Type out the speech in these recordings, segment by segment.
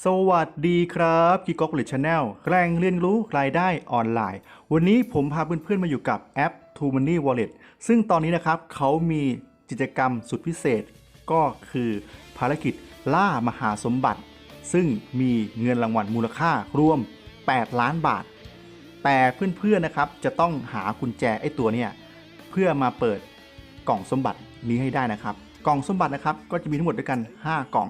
สวัสดีครับกีก๊อกลิชแนลแรงเรียนรู้รายได้ออนไลน์ วันนี้ผมพาเพื่อนๆมาอยู่กับแอป t o Money Wallet ซึ่งตอนนี้นะครับเขามีกิจกรรมสุดพิเศษ ก็คือภารกิจล่ามหาสมบัติ ซึ่งมีเงินรางวัลมูลค่ารวม 8 ล้านบาท แต่เพื่อนๆนะครับจะต้องหากุญแจไอ้ตัวเนี่ยเพื่อมาเปิดกล่องสมบัตินี้ให้ได้นะครับ กล่องสมบัตินะครับก็จะมีทั้งหมดด้วยกัน 5 กล่อง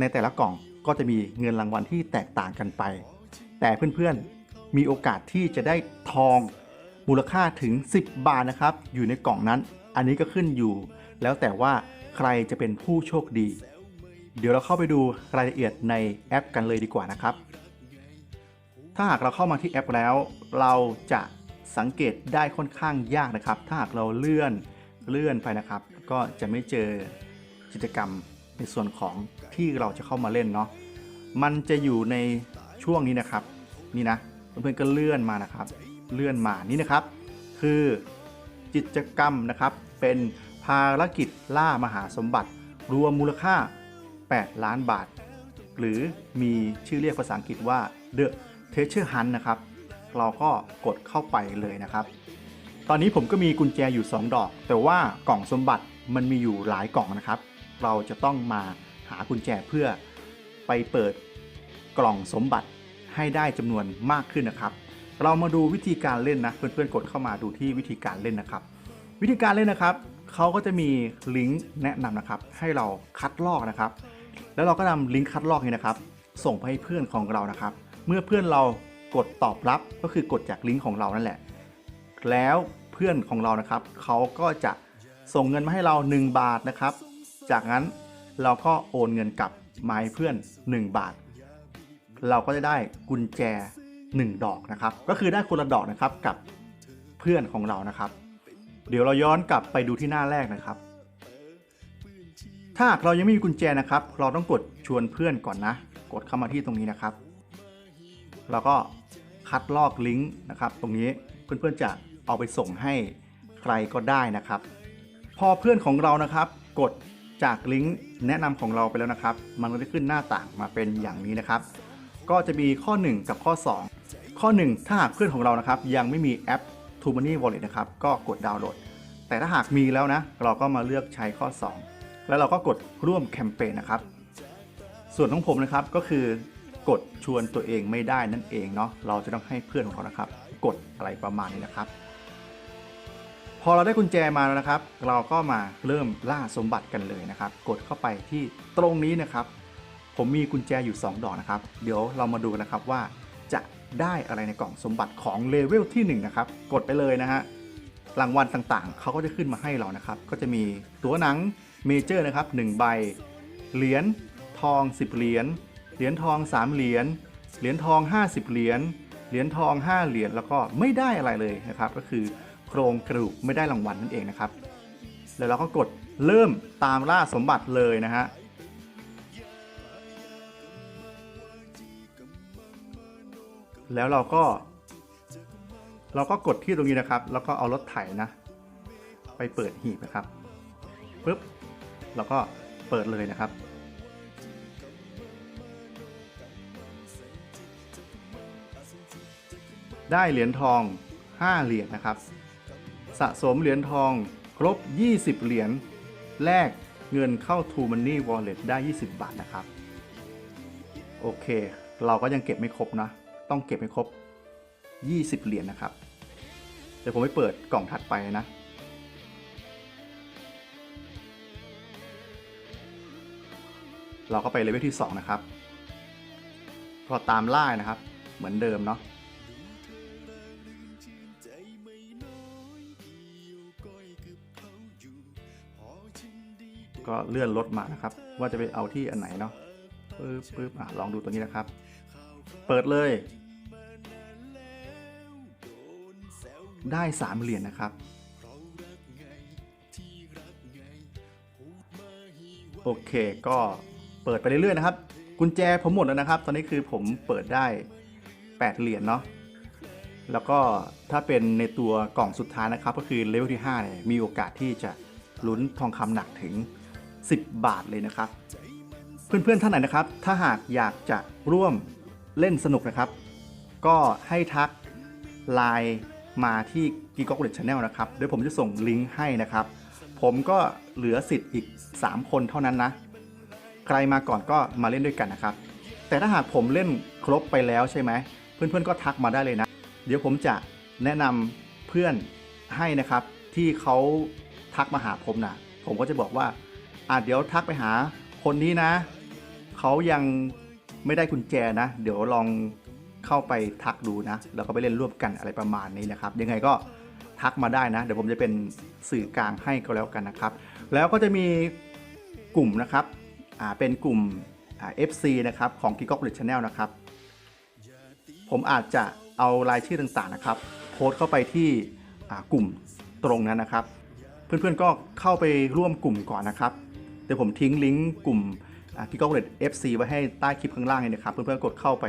ในแต่ละกล่อง ก็จะมีเงินรางวัลที่แตกต่างกันไป แต่เพื่อนๆ มีโอกาสที่จะได้ทองมูลค่าถึง 10 บาทนะครับ อยู่ในกล่องนั้น อันนี้ก็ขึ้นอยู่ แล้วแต่ว่าใครจะเป็นผู้โชคดี เดี๋ยวเราเข้าไปดูรายละเอียดในแอปกันเลยดีกว่านะครับ ถ้าหากเราเข้ามาที่แอปแล้ว เราจะสังเกตได้ค่อนข้างยากนะครับ ถ้าหากเราเลื่อนเลื่อนไปนะครับ ก็จะไม่เจอกิจกรรม ในส่วนของที่เราจะเข้ามาเล่นเนาะมันจะอยู่ในช่วงนี้นะครับ นี่นะเพื่อนๆก็เลื่อนมานะครับ เลื่อนมานี่นะครับ คือกิจกรรมนะครับเป็นภารกิจล่ามหาสมบัติ รวมมูลค่า 8 ล้านบาท หรือมีชื่อเรียกภาษาอังกฤษว่า The Treasure Hunt นะครับ เราก็กดเข้าไปเลยนะครับ ตอนนี้ผมก็มีกุญแจอยู่ 2 ดอก แต่ว่ากล่องสมบัติมันมีอยู่หลายกล่องนะครับ เราจะต้องมาหากุญแจเพื่อไปเปิดกล่องสมบัติให้ได้จำนวนมากขึ้นนะครับ เรามาดูวิธีการเล่นนะ เพื่อนๆกดเข้ามาดูที่วิธีการเล่นนะครับ วิธีการเล่นนะครับเขาก็จะมีลิงก์แนะนำนะครับ ให้เราคัดลอกนะครับ แล้วเราก็นำลิงก์คัดลอกนี้นะครับ ส่งไปให้เพื่อนของเรานะครับ เมื่อเพื่อนเรากดตอบรับก็คือกดจากลิงก์ของเรานั่นแหละ แล้วเพื่อนของเรานะครับเขาก็จะส่งเงินมาให้เรา 1 บาทนะครับ จากนั้นเราก็โอนเงินกลับมาให้เพื่อน 1 บาท เราก็จะได้กุญแจ 1 ดอกนะครับ ก็คือได้คนละดอกนะครับกับเพื่อนของเรานะครับ เดี๋ยวเราย้อนกลับไปดูที่หน้าแรกนะครับ ถ้าเรายังไม่มีกุญแจนะครับ เราต้องกดชวนเพื่อนก่อนนะ กดเข้ามาที่ตรงนี้นะครับ แล้วก็คัดลอกลิงก์นะครับ ตรงนี้เพื่อนๆจะเอาไปส่งให้ใครก็ได้นะครับ พอเพื่อนของเรานะครับ กด จากลิงก์แนะนำของเราไปแล้วนะครับ มันก็จะขึ้นหน้าต่างมาเป็นอย่างนี้นะครับ ก็จะมีข้อ 1 กับข้อ 2 ข้อ 1 ถ้าหากเพื่อนของเรานะครับ ยังไม่มีแอป t o Money Wallet นะครับ ก็กดดาวน์โหลด แต่ถ้าหากมีแล้วนะ เราก็มาเลือกใช้ข้อ 2 แล้วเราก็กดร่วมแคมเปญนะครับ ส่วนของผมนะครับก็คือกดชวนตัวเองไม่ได้นั่นเองเนาะ เราจะต้องให้เพื่อนของเรานะครับ กดอะไรประมาณนี้นะครับ อเราได้กุญแจมาแล้วนะครับ เราก็มาเริ่มล่าสมบัติกันเลยนะครับ กดเข้าไปที่ตรงนี้นะครับ ผมมีกุญแจอยู่ 2 ดอกนะครับ เดี๋ยวเรามาดูกันนะครับว่าจะได้อะไรในกล่องสมบัติของเลเวลที่1นะครับ กดไปเลยนะฮะ รางวัลต่างๆ เขาก็จะขึ้นมาให้เรานะครับ ก็จะมีตัวหนังเมเจอร์นะครับ1ใบ เหรียญทอง 10 เหรียญ เหรียญทอง 3 เหรียญ เหรียญทอง 50 เหรียญ เหรียญทอง 5 เหรียญ แล้วก็ไม่ได้อะไรเลยนะครับ ก็คือ โครงกระดูกไม่ได้รางวัลนั่นเองนะครับ แล้วเราก็กดเริ่มตามล่าสมบัติเลยนะฮะแล้วเราก็ เราก็กดที่ตรงนี้นะครับ แล้วก็เอารถไถนะ ไปเปิดหีบนะครับปุ๊บเราก็เปิดเลยนะครับ ได้เหรียญทอง 5 เหรียญนะครับ สะสมเหรียญทองครบ 20 เหรียญแลกเงินเข้า True Money Wallet ได้ 20 บาทนะครับ โอเค เราก็ยังเก็บไม่ครบนะ ต้องเก็บให้ครบ 20 เหรียญนะครับ เดี๋ยวผมไปเปิดกล่องถัดไปนะ เราก็ไปเลเวลที่ 2 นะครับ พอตามล่านะครับ เหมือนเดิมเนาะ ก็เลื่อนรถมานะครับ ว่าจะไปเอาที่อันไหนเนาะปึ๊บปึ๊บอะลองดูตัวนี้นะครับ เปิดเลย ได้สามเหรียญนะครับ โอเคก็เปิดไปเรื่อยๆนะครับ กุญแจผมหมดแล้วนะครับ ตอนนี้คือผมเปิดได้ 8 เหรียญเนาะแล้วก็ถ้าเป็นในตัวกล่องสุดท้ายนะครับ ก็คือเลเวลที่5เนี่ยมีโอกาสที่จะลุ้นทองคำหนักถึง 10 บาทเลยนะครับ เพื่อนๆท่านไหนนะครับ ถ้าหากอยากจะร่วมเล่นสนุกนะครับ ก็ให้ทักไลน์มาที่ g i g o g l e t Channel นะครับเดี๋ยวผมจะส่งลิงก์ให้นะครับ ผมก็เหลือสิทธิ์อีก 3 คนเท่านั้นนะ ใครมาก่อนก็มาเล่นด้วยกันนะครับ แต่ถ้าหากผมเล่นครบไปแล้วใช่ไหมเพื่อนๆก็ทักมาได้เลยนะ เดี๋ยวผมจะแนะนำเพื่อนให้นะครับที่เขาทักมาหาผมนะผมก็จะบอกว่า อะเดี๋ยวทักไปหาคนนี้นะ เขายังไม่ได้กุญแจนะ เดี๋ยวลองเข้าไปทักดูนะ แล้วก็ไปเล่นร่วมกันอะไรประมาณนี้นะครับ ยังไงก็ทักมาได้นะ เดี๋ยวผมจะเป็นสื่อกลางให้ก็แล้วกันนะครับ แล้วก็จะมีกลุ่มนะครับ อ่า เป็นกลุ่มอ่า FC นะครับของ g i g o g l e t Channel นะครับ ผมอาจจะเอารายชื่อต่างๆนะครับ โพสเข้าไปที่อ่ากลุ่มตรงนั้นนะครับ เพื่อนๆก็เข้าไปร่วมกลุ่มก่อนนะครับ เดี๋ยวผมทิ้งลิงก์กลุ่มกิก o กเลต FC ไว้ให้ใต้คลิปข้างล่างเลยนะครับ เพื่อนๆกดเข้าไป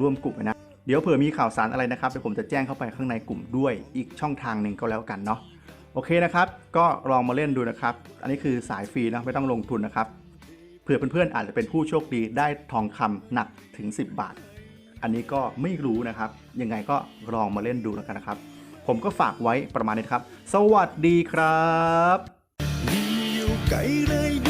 ร่วมกลุ่มนะ เดี๋ยวเผื่อมีข่าวสารอะไรนะครับเดี๋ยวผมจะแจ้งเข้าไปข้างในกลุ่มด้วยอีกช่องทางหนึ่งก็แล้วกันเนาะโอเคนะครับ ก็ลองมาเล่นดูนะครับ อันนี้คือสายฟรีนะไม่ต้องลงทุนนะครับเผื่อเพื่อนๆอาจจะเป็นผู้โชคดีได้ทองคำหนักถึง 10 บาท อันนี้ก็ไม่รู้นะครับยังไงก็ลองมาเล่นดูแล้วกันนะครับ ผมก็ฝากไว้ประมาณนี้ครับ สวัสดีครับ อ